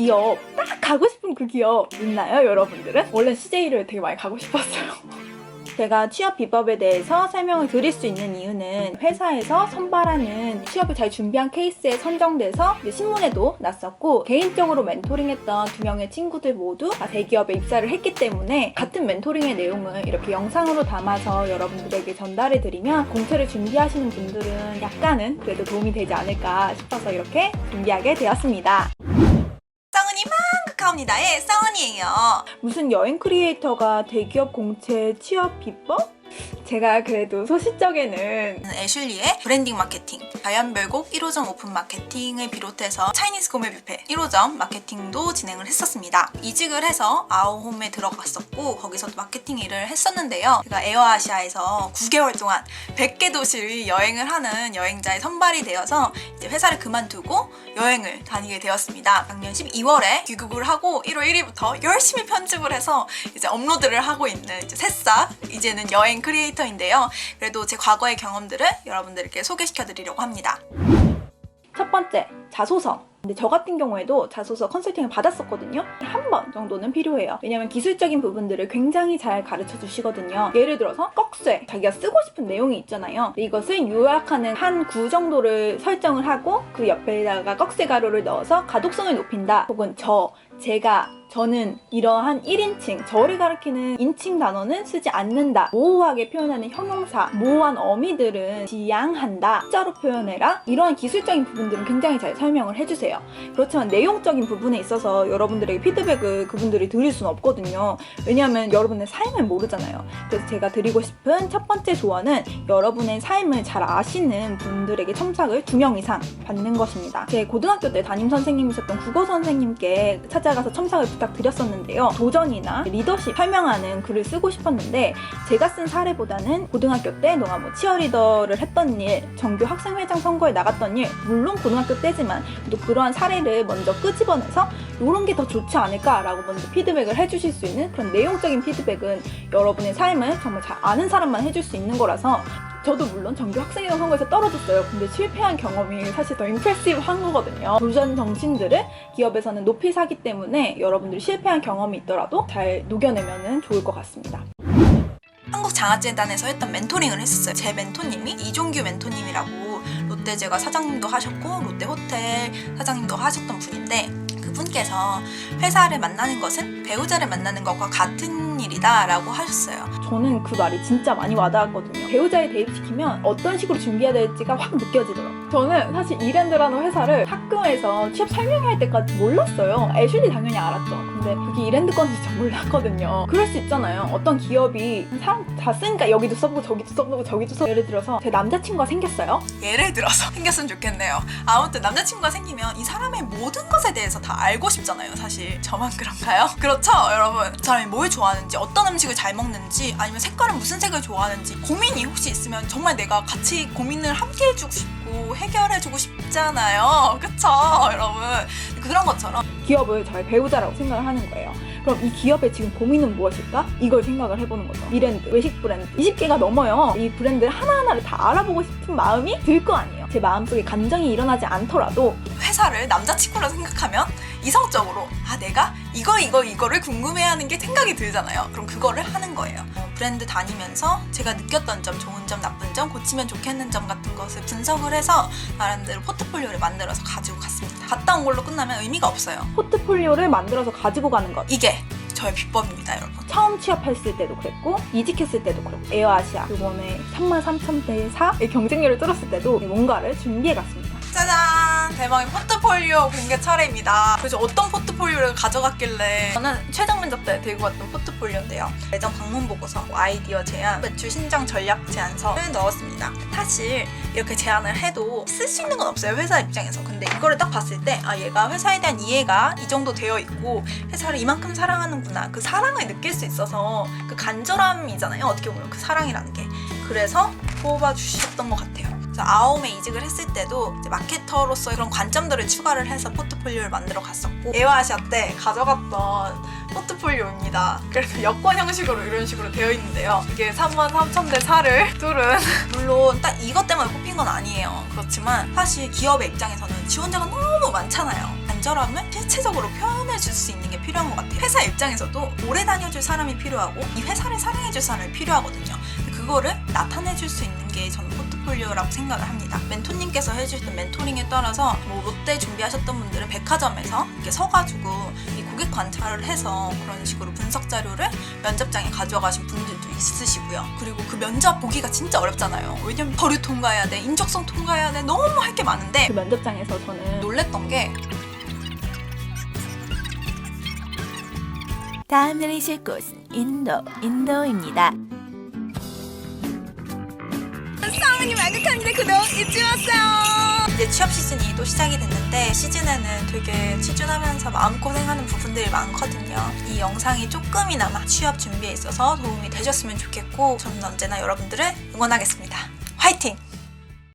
기업 딱 가고 싶은 그 기업 있나요, 여러분들은? 원래 CJ를 되게 많이 가고 싶었어요. 제가 취업 비법에 대해서 설명을 드릴 수 있는 이유는 회사에서 선발하는 취업을 잘 준비한 케이스에 선정돼서 신문에도 났었고 개인적으로 멘토링했던 두 명의 친구들 모두 다 대기업에 입사를 했기 때문에 같은 멘토링의 내용을 이렇게 영상으로 담아서 여러분들에게 전달해 드리면 공채를 준비하시는 분들은 약간은 그래도 도움이 되지 않을까 싶어서 이렇게 준비하게 되었습니다. 만극하옵니다의 쌍은이에요. 무슨 여행 크리에이터가 대기업 공채 취업 비법? 제가 그래도 소시적에는 애슐리의 브랜딩 마케팅, 자연별곡 1호점 오픈 마케팅을 비롯해서 차이니스 고메 뷔페 1호점 마케팅도 진행을 했었습니다. 이직을 해서 아우홈에 들어갔었고 거기서도 마케팅 일을 했었는데요. 제가 에어아시아에서 9개월 동안 100개 도시를 여행을 하는 여행자에 선발이 되어서 이제 회사를 그만두고 여행을 다니게 되었습니다. 작년 12월에 귀국을 하고 1월 1일부터 열심히 편집을 해서 이제 업로드를 하고 있는 이제 새싹 이제는 여행 크리에이터 인데요. 그래도 제 과거의 경험들을 여러분들께 소개시켜 드리려고 합니다. 첫 번째 자소서. 근데 저 같은 경우에도 자소서 컨설팅을 받았었거든요. 한 번 정도는 필요해요. 왜냐면 기술적인 부분들을 굉장히 잘 가르쳐 주시거든요. 예를 들어서 꺽쇠. 자기가 쓰고 싶은 내용이 있잖아요. 이것을 요약하는 한 구 정도를 설정을 하고 그 옆에다가 꺽쇠 가루를 넣어서 가독성을 높인다. 혹은 저, 제가, 저는 이러한 1인칭, 저를 가리키는 인칭 단어는 쓰지 않는다. 모호하게 표현하는 형용사, 모호한 어미들은 지양한다. 숫자로 표현해라. 이러한 기술적인 부분들은 굉장히 잘 설명을 해주세요. 그렇지만 내용적인 부분에 있어서 여러분들에게 피드백을 그분들이 드릴 수는 없거든요. 왜냐하면 여러분의 삶을 모르잖아요. 그래서 제가 드리고 싶은 첫 번째 조언은 여러분의 삶을 잘 아시는 분들에게 첨삭을 두 명 이상 받는 것입니다. 제 고등학교 때 담임 선생님이셨던 국어 선생님께 찾아가서 첨삭을 부탁드렸었는데요. 도전이나 리더십 설명하는 글을 쓰고 싶었는데 제가 쓴 사례보다는 고등학교 때 너가 뭐 치어리더를 했던 일, 정규 학생회장 선거에 나갔던 일, 물론 고등학교 때지만 또 그러한 사례를 먼저 끄집어내서 이런 게 더 좋지 않을까라고 먼저 피드백을 해주실 수 있는 그런 내용적인 피드백은 여러분의 삶을 정말 잘 아는 사람만 해줄 수 있는 거라서 저도 물론 정규 학생회장 선거에서 떨어졌어요. 근데 실패한 경험이 사실 더 임프레시브한 거거든요. 도전 정신들을 기업에서는 높이 사기 때문에 여러분들이 실패한 경험이 있더라도 잘 녹여내면 좋을 것 같습니다. 한국장학재단에서 했던 멘토링을 했었어요. 제 멘토님이 이종규 멘토님이라고 롯데제과 사장님도 하셨고 롯데호텔 사장님도 하셨던 분인데 그분께서 회사를 만나는 것은 배우자를 만나는 것과 같은 일이다 라고 하셨어요. 저는 그 말이 진짜 많이 와닿았거든요. 배우자에 대입시키면 어떤 식으로 준비해야 될지가 확 느껴지더라고요. 저는 사실 이랜드라는 회사를 학교에서 취업 설명회 할 때까지 몰랐어요. 애슐리 당연히 알았죠. 근데 그게 이랜드 건지 저 몰랐거든요. 그럴 수 있잖아요. 어떤 기업이 사람 다 쓰니까 여기도 써보고 저기도 써보고 저기도 써 예를 들어서 제 남자친구가 생겼어요. 예를 들어서 생겼으면 좋겠네요. 아무튼 남자친구가 생기면 이 사람의 모든 것에 대해서 다 알고 싶잖아요. 사실 저만 그런가요? 그렇죠, 여러분. 그 사람이 뭘 좋아하는지, 어떤 음식을 잘 먹는지, 아니면 색깔은 무슨 색을 좋아하는지 고민이 혹시 있으면 정말 내가 같이 고민을 함께 해주고 싶고 해결해주고 싶잖아요. 그쵸, 여러분. 그런 것처럼 기업을 저의 배우자라고 생각을 하는 거예요. 그럼 이 기업의 지금 고민은 무엇일까? 이걸 생각을 해보는 거죠. 이랜드, 외식 브랜드. 20개가 넘어요. 이 브랜드를 하나하나를 다 알아보고 싶은 마음이 들 거 아니에요. 제 마음속에 감정이 일어나지 않더라도 회사를 남자친구로 생각하면 이성적으로 아 내가 이거 이거 이거를 궁금해하는 게 생각이 들잖아요. 그럼 그거를 하는 거예요. 어, 브랜드 다니면서 제가 느꼈던 점, 좋은 점, 나쁜 점, 고치면 좋겠는 점 같은 것을 분석을 해서 나름대로 포트폴리오를 만들어서 가지고 갔습니다. 갔다 온 걸로 끝나면 의미가 없어요. 포트폴리오를 만들어서 가지고 가는 것. 이게 저의 비법입니다, 여러분. 처음 취업했을 때도 그랬고 이직했을 때도 그랬고 에어아시아 이번에 33,000대 4의 경쟁률을 뚫었을 때도 뭔가를 준비해 갔습니다. 짜잔! 대망의 포트폴리오 공개 차례입니다. 그래서 어떤 포트폴리오를 가져갔길래 저는 최종 면접 때 들고 왔던 포트폴리오인데요. 매장 방문 보고서, 아이디어 제안, 매출 신장 전략 제안서를 넣었습니다. 사실 이렇게 제안을 해도 쓸 수 있는 건 없어요. 회사 입장에서. 근데 이거를 딱 봤을 때 아, 얘가 회사에 대한 이해가 이 정도 되어 있고 회사를 이만큼 사랑하는구나. 그 사랑을 느낄 수 있어서 그 간절함이잖아요. 어떻게 보면 그 사랑이라는 게. 그래서 뽑아주셨던 것 같아요. 그래서 아홈에 이직을 했을 때도 마케터로서 그런 관점들을 추가를 해서 포트폴리오를 만들어 갔었고 에어아시아 때 가져갔던 포트폴리오입니다. 그래서 여권 형식으로 이런 식으로 되어 있는데요. 이게 3만 3천 대 4를 뚫은 물론 딱 이것 때문에 뽑힌 건 아니에요. 그렇지만 사실 기업의 입장에서는 지원자가 너무 많잖아요. 간절함을 실체적으로 표현해 줄 수 있는 게 필요한 것 같아요. 회사 입장에서도 오래 다녀줄 사람이 필요하고 이 회사를 사랑해 줄 사람이 필요하거든요. 그거를 나타내 줄 수 있는 게 저는 포트 폴리오라고 생각을 합니다. 멘토님께서 해주셨던 멘토링에 따라서 뭐 롯데 준비하셨던 분들은 백화점에서 이렇게 서가지고 이 고객 관찰을 해서 그런 식으로 분석 자료를 면접장에 가져가신 분들도 있으시고요. 그리고 그 면접 보기가 진짜 어렵잖아요. 왜냐면 서류 통과해야 돼, 인적성 통과해야 돼, 너무 할 게 많은데 그 면접장에서 저는 놀랬던 게 다음 내리실 곳은 인도, 인도입니다. 사모님 만극한데 구독 잊지 마세요. 이제 취업 시즌이 또 시작이 됐는데 시즌에는 되게 취준하면서 마음고생하는 부분들이 많거든요. 이 영상이 조금이나마 취업 준비에 있어서 도움이 되셨으면 좋겠고 저는 언제나 여러분들을 응원하겠습니다. 화이팅!